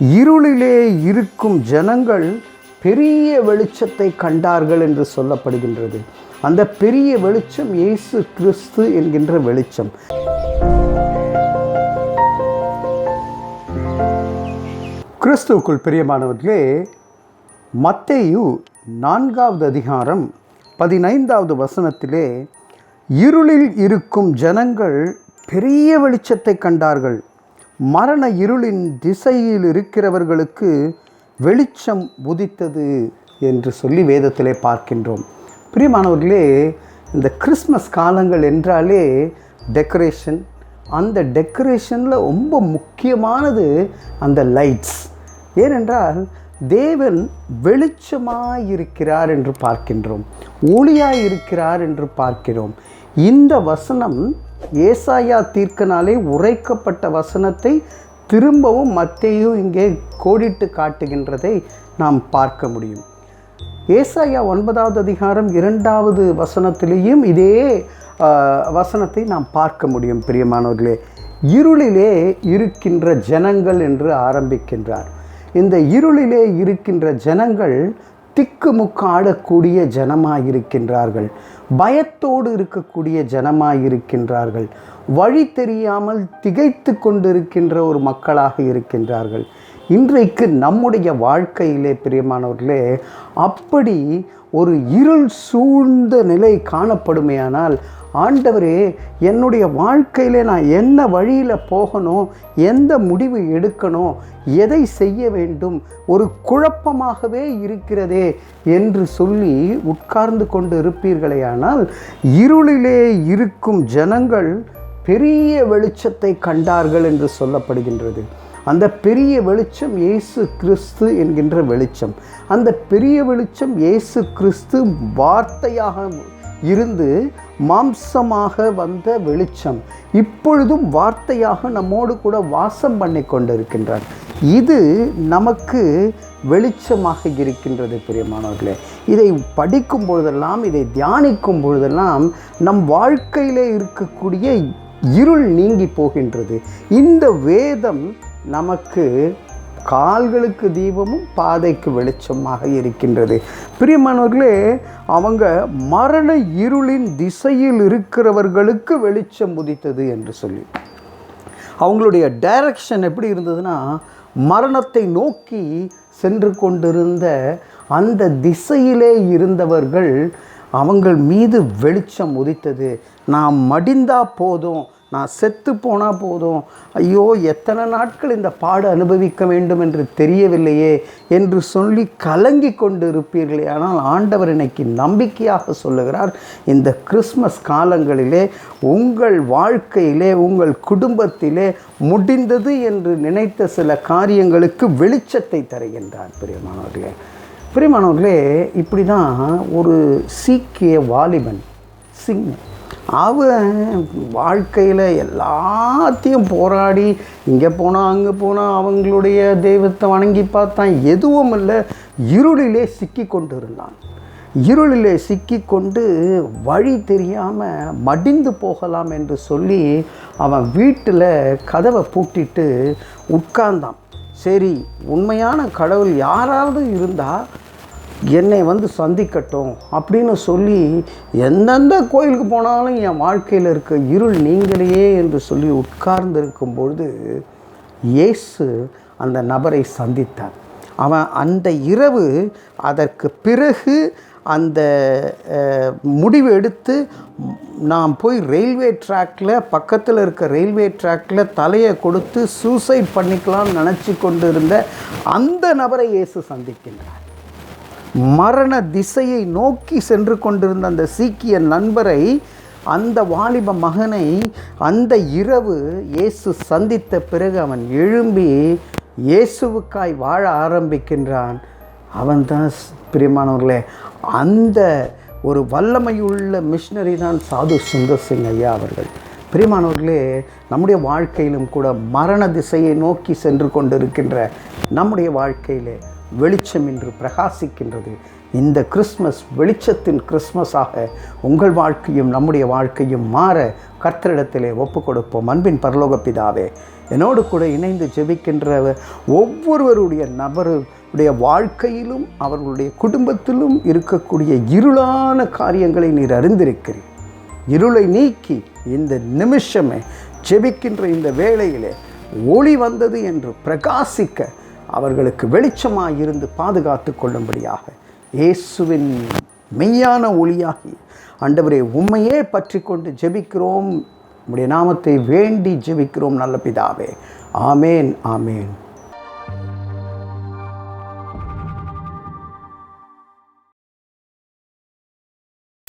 இருளிலே இருக்கும் ஜனங்கள் பெரிய வெளிச்சத்தை கண்டார்கள் என்று சொல்லப்படுகின்றது. அந்த பெரிய வெளிச்சம் இயேசு கிறிஸ்து என்கின்ற வெளிச்சம். கிறிஸ்துவுக்குள் பிரியமானவர்களே மத்தேயு நான்காவது அதிகாரம் பதினைந்தாவது வசனத்திலே இருளில் இருக்கும் ஜனங்கள் பெரிய வெளிச்சத்தை கண்டார்கள். மரண இருளின் திசையில் இருக்கிறவர்களுக்கு வெளிச்சம் உதித்தது என்று சொல்லி வேதத்திலே பார்க்கின்றோம். பிரியமானவர்களே இந்த கிறிஸ்மஸ் காலங்கள் என்றாலே டெக்கரேஷன் அந்த டெக்கரேஷனில் ரொம்ப முக்கியமானது அந்த லைட்ஸ் ஏனென்றால் தேவன் வெளிச்சமாயிருக்கிறார் என்று பார்க்கின்றோம். ஒளியாயிருக்கிறார் என்று பார்க்கிறோம். இந்த வசனம் ஏசாயா தீர்க்கனாலே உரைக்கப்பட்ட வசனத்தை திரும்பவும் மத்தையும் இங்கே கோடிட்டு காட்டுகின்றதை நாம் பார்க்க முடியும். ஏசாயா ஒன்பதாவது அதிகாரம் இரண்டாவது வசனத்திலேயும் இதே வசனத்தை நாம் பார்க்க முடியும் பிரியமானவர்களே. இருளிலே இருக்கின்ற ஜனங்கள் என்று ஆரம்பிக்கின்றார். இந்த இருளிலே இருக்கின்ற ஜனங்கள் திக்குமுக்காடக்கூடிய ஜனமாயிருக்கின்றார்கள். பயத்தோடு இருக்கக்கூடிய ஜனமாயிருக்கின்றார்கள். வழி தெரியாமல் திகைத்து கொண்டிருக்கின்ற ஒரு மக்களாக இருக்கின்றார்கள். இன்றைக்கு நம்முடைய வாழ்க்கையிலே பிரியமானவர்களே அப்படி ஒரு இருள் சூழ்ந்த நிலை காணப்படுமேயானால் ஆண்டவரே என்னுடைய வாழ்க்கையிலே நான் என்ன வழியில் போகணும் எந்த முடிவு எடுக்கணும் எதை செய்ய வேண்டும் ஒரு குழப்பமாகவே இருக்கிறதே என்று சொல்லி உட்கார்ந்து கொண்டு இருப்பீர்களேயானால் இருளிலே இருக்கும் ஜனங்கள் பெரிய வெளிச்சத்தை கண்டார்கள் என்று சொல்லப்படுகின்றது. அந்த பெரிய வெளிச்சம் இயேசு கிறிஸ்து என்கின்ற வெளிச்சம். அந்த பெரிய வெளிச்சம் இயேசு கிறிஸ்து வார்த்தையாக இருந்து மாம்சமாக வந்த வெளிச்சம். இப்பொழுதும் வார்த்தையாக நம்மோடு கூட வாசம் பண்ணி கொண்டிருக்கின்றார். இது நமக்கு வெளிச்சமாக இருக்கின்றது பிரியமானவர்களே. இதை படிக்கும் பொழுதெல்லாம் இதை தியானிக்கும் பொழுதெல்லாம் நம் வாழ்க்கையிலே இருக்கக்கூடிய இருள் நீங்கி போகின்றது. இந்த வேதம் நமக்கு கால்களுக்கு தீபமும் பாதைக்கு வெளிச்சமாக இருக்கின்றது. பிரியமானவர்களே அவங்க மரண இருளின் திசையில் இருக்கிறவர்களுக்கு வெளிச்சம் உதித்தது என்று சொல்லி. அவங்களுடைய டைரக்ஷன் எப்படி இருந்ததுன்னா மரணத்தை நோக்கி சென்று கொண்டிருந்த அந்த திசையிலே இருந்தவர்கள் அவங்கள் மீது வெளிச்சம் உதித்தது. நாம் மடிந்தா போதும் நான் செத்து போனால் போதும். ஐயோ எத்தனை நாட்கள் இந்த பாடு அனுபவிக்க வேண்டும் என்று தெரியவில்லையே என்று சொல்லி கலங்கி கொண்டு இருப்பீர்களே ஆனால் ஆண்டவர் இன்னைக்கு நம்பிக்கையாக சொல்லுகிறார் இந்த கிறிஸ்மஸ் காலங்களிலே உங்கள் வாழ்க்கையிலே உங்கள் குடும்பத்திலே முடிந்தது என்று நினைத்த சில காரியங்களுக்கு வெளிச்சத்தை தருகின்றார். பிரியமானவர்களே பிரியமானவர்களே இப்படி தான் ஒரு சீக்கிய வாலிபன் சிங் அவன் வாழ்க்கையில் எல்லாத்தையும் போராடி இங்கே போனால் அங்கே போனால் அவங்களுடைய தெய்வத்தை வணங்கி பார்த்தான். எதுவும் இல்லை. இருளிலே சிக்கி கொண்டு இருந்தான் இருளிலே சிக்கிக்கொண்டு வழி தெரியாமல் மடிந்து போகலாம் என்று சொல்லி அவன் வீட்டில் கதவை பூட்டிட்டு உட்கார்ந்தான். சரி உண்மையான கடவுள் யாராவது இருந்தால் என்னை வந்து சந்திக்கட்டும் அப்படின்னு சொல்லி எந்தெந்த கோயிலுக்கு போனாலும் என் வாழ்க்கையில் இருக்க இருள் நீங்களே என்று சொல்லி உட்கார்ந்து இருக்கும் பொழுது இயேசு அந்த நபரை சந்தித்தார். அவன் அந்த இரவு அதற்கு பிறகு அந்த முடிவு எடுத்து நான் போய் ரயில்வே ட்ராக்கில் பக்கத்தில் இருக்க ரயில்வே ட்ராக்கில் தலையை கொடுத்து சூசைட் பண்ணிக்கலாம்னு நினச்சி கொண்டு இருந்த அந்த நபரை இயேசு சந்திக்கின்றார். மரண திசையை நோக்கி சென்று கொண்டிருந்த அந்த சீக்கிய நண்பரை அந்த வாலிப மகனை அந்த இரவு இயேசு சந்தித்த பிறகு அவன் எழும்பி இயேசுவுக்காய் வாழ ஆரம்பிக்கின்றான். அவன்தான் ஸ்- பிரியமானவர்களே அந்த ஒரு வல்லமையுள்ள மிஷினரி தான் சாது சுந்தர் சிங் ஐயா அவர்கள். பிரியமானவர்களே நம்முடைய வாழ்க்கையிலும் கூட மரண திசையை நோக்கி சென்று கொண்டிருக்கின்ற நம்முடைய வாழ்க்கையிலே வெளிச்சம் இன்று பிரகாசிக்கின்றது. இந்த கிறிஸ்மஸ் வெளிச்சத்தின் கிறிஸ்மஸாக உங்கள் வாழ்க்கையும் நம்முடைய வாழ்க்கையும் மாற கர்த்தரிடத்திலே ஒப்பு கொடுப்போம் அன்பின் பரலோக பிதாவே என்னோடு கூட இணைந்து ஜெபிக்கின்ற ஒவ்வொருவருடைய நபருடைய வாழ்க்கையிலும் அவர்களுடைய குடும்பத்திலும் இருக்கக்கூடிய இருளான காரியங்களை நீர் அறிந்திருக்கிறீர். இருளை நீக்கி இந்த நிமிஷமே ஜெபிக்கின்ற இந்த வேளையிலே ஒளி வந்தது என்று பிரகாசிக்க அவர்களுக்கு வெளிச்சமாக இருந்து பாதுகாத்து கொள்ளும்படியாக இயேசுவின் மெய்யான ஒளியாகி அண்டவரே உண்மையே பற்றி கொண்டு ஜெபிக்கிறோம். உடைய நாமத்தை வேண்டி ஜெபிக்கிறோம் நல்ல பிதாவே. ஆமேன் ஆமேன்.